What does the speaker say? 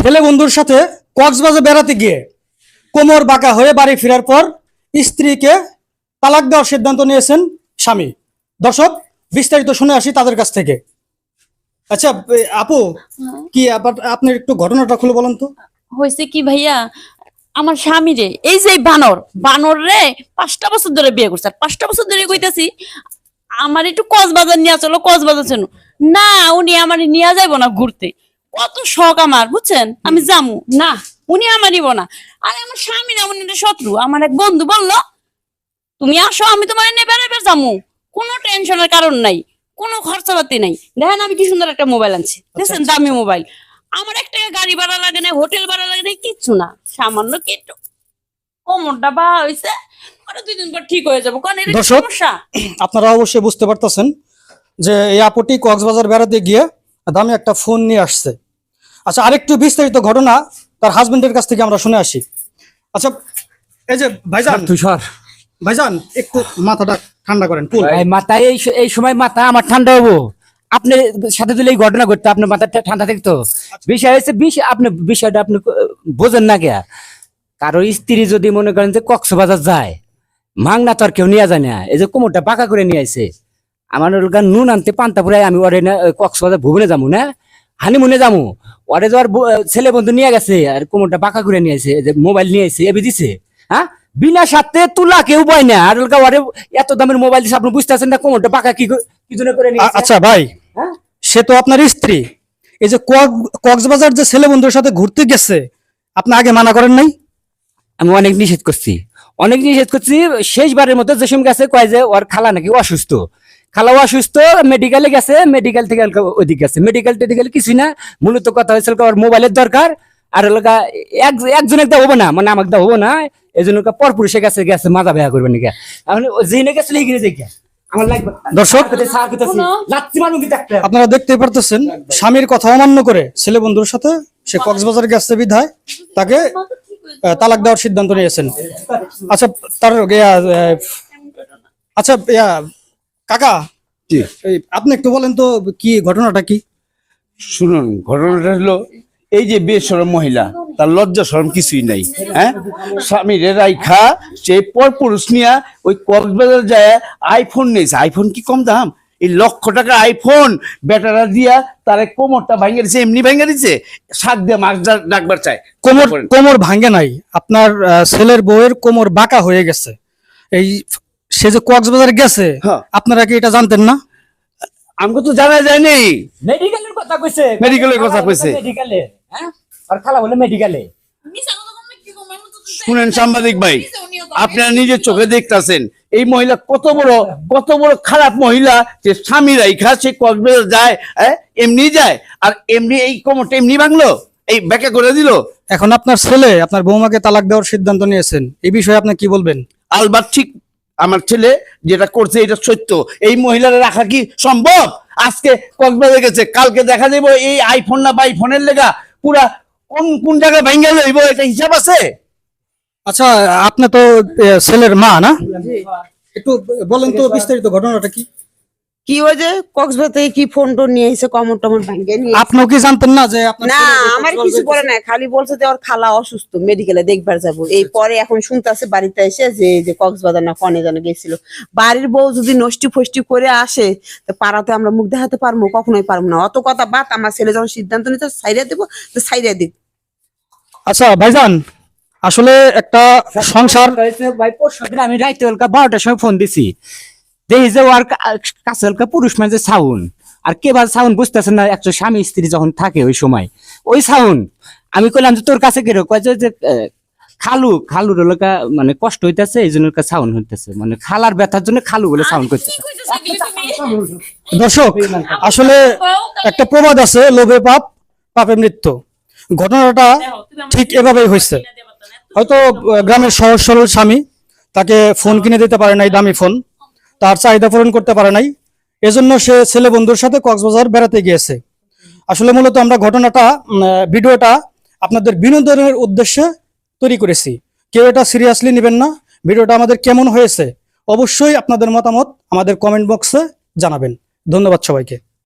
ছেলে বন্ধুর সাথে কক্সবাজার বেড়াতে গিয়ে কোমর বাঁকা হয়ে বাড়ি ফেরার পর স্ত্রীকে তালাক দেওয়ার সিদ্ধান্ত নিয়েছেন স্বামী। দর্শক, বিস্তারিত শুনে আসি তাদের কাছ থেকে। আচ্ছা আপু, কি আপনার একটু ঘটনাটা খুলে বলেন তো। হয়েছে কি ভাইয়া, আমার স্বামী রে, এই যে বানর বানর রে পাঁচটা বছর ধরে বিয়ে করছে। পাঁচটা বছর ধরে কইতাছি, আমার একটু কক্সবাজার নিয়ে চলো, কক্সবাজার না, উনি আমার নিয়ে যাইবো না ঘুরতে। কত শখ আমার বুঝছেন? আমি জামু। না উনি আমার নিব না আরে আমার স্বামী না উনি শত্রু। আমার এক বন্ধু বলল তুমি আসো আমি তোমার নিয়ে বেড়াবে যামু কোনো টেনশনের কারণ নাই কোনো খরচাপাতি নাই। দেখেন আমি কি সুন্দর একটা মোবাইল আনছি। দেখছেন? দামি মোবাইল। আমার একটা গাড়ি ভাড়া লাগে না হোটেল ভাড়া লাগে না কিচ্ছু না। সামান্য কিট্টু কোমরটা বা হয়েছে আরও দুই দিন পর ঠিক হয়ে যাব। কারণ এটা সমস্যা। আপনারা অবশ্যই বুঝতে পারতেছেন যে এই আপুটি কক্সবাজার বেড়াতে গিয়ে দামি একটা ফোন নিয়ে আসছে। আচ্ছা আরেকটু বিস্তারিত ঘটনা তার হাজবেন্ডের কাছ থেকে আমরা শুনে আসি। আচ্ছা এই যে ভাইজান তুষার ভাইজান একটু মাথাটা ঠান্ডা করেন কুল এই মাথা এই এই সময় মাথা আমার ঠান্ডা হব। আপনার সাথে দিলে এই ঘটনা ঘটতো আপনার মাথা ঠা- ঠান্ডা থাকতো। বিষয় হচ্ছে বিষ- আপনি বিষয়টা আপনি বোঝেন না কে কারও স্ত্রী যদি মনে করেন যে কক্সবাজার যায় মাংনা তো আর কেউ নিয়ে যায় না। এই যে কোমরটা পাকা করে নিয়ে আইছে। আমার ওলগা নুন আনতে পান্তা পুরাই আমি ওরে কক্সবাজার ভুবনে যাব না? হানিমুনে যাব ওরে ব- ছেলে বন্ধু নিয়ে গেছে আর কোমরটা পাকা করে নিয়ে যে মোবাইল নিয়ে আইছে এবি দিছে হ্যাঁ? বিনা সাথে তুলা কেউ পায় না। আর ওলগা ওরে এত দামের মোবাইল দিছে আপনি বুঝতে না কোমরটা পাকা কি ক- জন্য করে নিয়ে আচ্ছা ভাই হ্যাঁ? সে তো আপনার স্ত্রী। এই যে কক- কক্সবাজার যে ছেলে বন্ধুর সাথে ঘুরতে গেছে আপনি আগে মানা করেন নাই? আমি অনেক নিষেধ করছি। অনেক নিষেধ করছি শেষবারের মতো যে সময় গেছে কয় যে ওর খালা নাকি অসুস্থ। খালা অসুস্থ মেডিকেলে গেছে মেডিকেল থেকে ওদিক গেছে। মেডিকেল টেডিকেল কিছুই না মূলত কথা হয়েছিল ওর মোবাইলের দরকার আর লোকা এক একজন একটা হব না মানে আমাকে হব না এই জন্য পর পুরুষে গেছে গেছে মাজা বেয়া করবে নাকি। এখন যেনে গেছিল এইখানে দেখে। আমার দর্শক কি দেখতে। পারতেছেন স্বামীর কথা অমান্য করে ছেলে বন্ধুর সাথে সে কক্সবাজার গেছে বিধায় তাকে তালাক দেওয়ার সিদ্ধান্ত নিয়েছেন। আচ্ছা তার আচ্ছা ইয়া, কাকা এই, আপনি একটু বলেন তো কি ঘটনাটা কি? শুনুন ঘটনাটা হলো এই যে বেসরম মহিলা তার লজ্জা শরম কিছুই নাই হ্যাঁ? স্বামীর রাইখা সে পর পুরুষ নিয়া ওই কক্সবাজার যায় আইফোন নিয়েছে। আইফোন কি কম দাম? এই লক্ষ টাকা আইফোন বেটারা দিয়া তার কোমরটা ভাঙে দিছে এমনি ভাঙে দিছে সাত দিয়ে মাছ ডাকবার চায়। কোমর কোমর ভাঙে নাই। আপনার ছেলের বউয়ের কোমর বাঁকা হয়ে গেছে। এই সে যে কক্সবাজার গেছে হ্যাঁ। আপনারা কি এটা জানতেন না? আমাকে তো জানা যায়নি। মেডিকেলের কথা কইছে। মেডিকেলের কথা কইছে। মেডিকেলে হ্যাঁ? আর খালা বলে মেডিকেলে শুনেন সাংবাদিক ভাই আপনারা নিজের চোখে দেখতাছেন এই মহিলা কত বড় কত বড় খারাপ মহিলা যে স্বামী রাইখা সে কক্সবাজার যায় হ্যাঁ, এমনি যায় আর এমনি এই কোমরটা এমনি ভাঙলো এই ব্যাখ্যা করে দিল। এখন আপনার ছেলে আপনার বৌমাকে তালাক দেওয়ার সিদ্ধান্ত নিয়েছেন এই বিষয়ে আপনি কি বলবেন? আলবাত ঠিক আমার ছেলে যেটা করছে এটা সত্য। এই মহিলারা রাখা কি সম্ভব? আজকে কক্সবাজার গেছে কালকে দেখা যাব এই আইফোন না বা আইফোনের লেগা পুরা কোন কোন জায়গায় ভেঙে লইব এটা হিসাব আছে? আচ্ছা আপনি তো ছেলের মা না? একটু বলেন তো বিস্তারিত ঘটনাটা কি? কি ওই যে কক্সবাজার থেকে কি ফোন টোন নিয়ে এসে কমর টমর ভাঙ্গে নিয়ে আপনিও কি জানতেন না যে না আমার কিছু বলে না খালি বলছে যে ওর খালা অসুস্থ মেডিকেলে দেখবার যাব। এই পরে এখন শুনতেছে বাড়িতে এসে যে যে কক্সবাজার না কনে যেন গেছিল। বাড়ির বউ যদি নষ্টি ফষ্টি করে আসে তো পাড়াতে আমরা মুখ দেখাতে পারব কখনোই পারব না। অত কথা বাদ আমার ছেলে যখন সিদ্ধান্ত নিতে সাইডে দেবো তো সাইডে দিক। আচ্ছা ভাইজান আসলে একটা সংসার ভাই পরশু দিন আমি রাইতে বারোটার সময় ফোন দিছি। যে ওর কা- কাছে পুরুষ মানে যে সাউন্ড আর কে বা সাউন্ড বুঝতেছে না একজন স্বামী স্ত্রী যখন থাকে ওই সময়। ওই সাউন্ড আমি কইলাম যে তোর কাছে কেরো কয় যে, যে খালু খালুর এলাকা মানে কষ্ট হইতেছে এই জন্য সাউন্ড হইতেছে। মানে খালার ব্যথার জন্য খালু বলে সাউন্ড করতেছে দর্শক আসলে একটা প্রবাদ আছে লোভে পাপ পাপে মৃত্যু। ঘটনাটা ঠিক এভাবেই হয়েছে হয়তো গ্রামের সহজ সরল স্বামী তাকে ফোন কিনে দিতে পারে নাই দামি ফোন তার চাহিদা পূরণ করতে পারে নাই। এজন্য সে ছেলে বন্ধুর সাথে কক্সবাজার বেড়াতে গিয়েছে। আসলে মূলত আমরা ঘটনাটা ভিডিওটা আপনাদের বিনোদনের উদ্দেশ্যে তৈরি করেছি। কেউ এটা সিরিয়াসলি নেবেন না। ভিডিওটা আমাদের কেমন হয়েছে অবশ্যই আপনাদের মতামত আমাদের কমেন্ট বক্সে জানাবেন। ধন্যবাদ সবাইকে।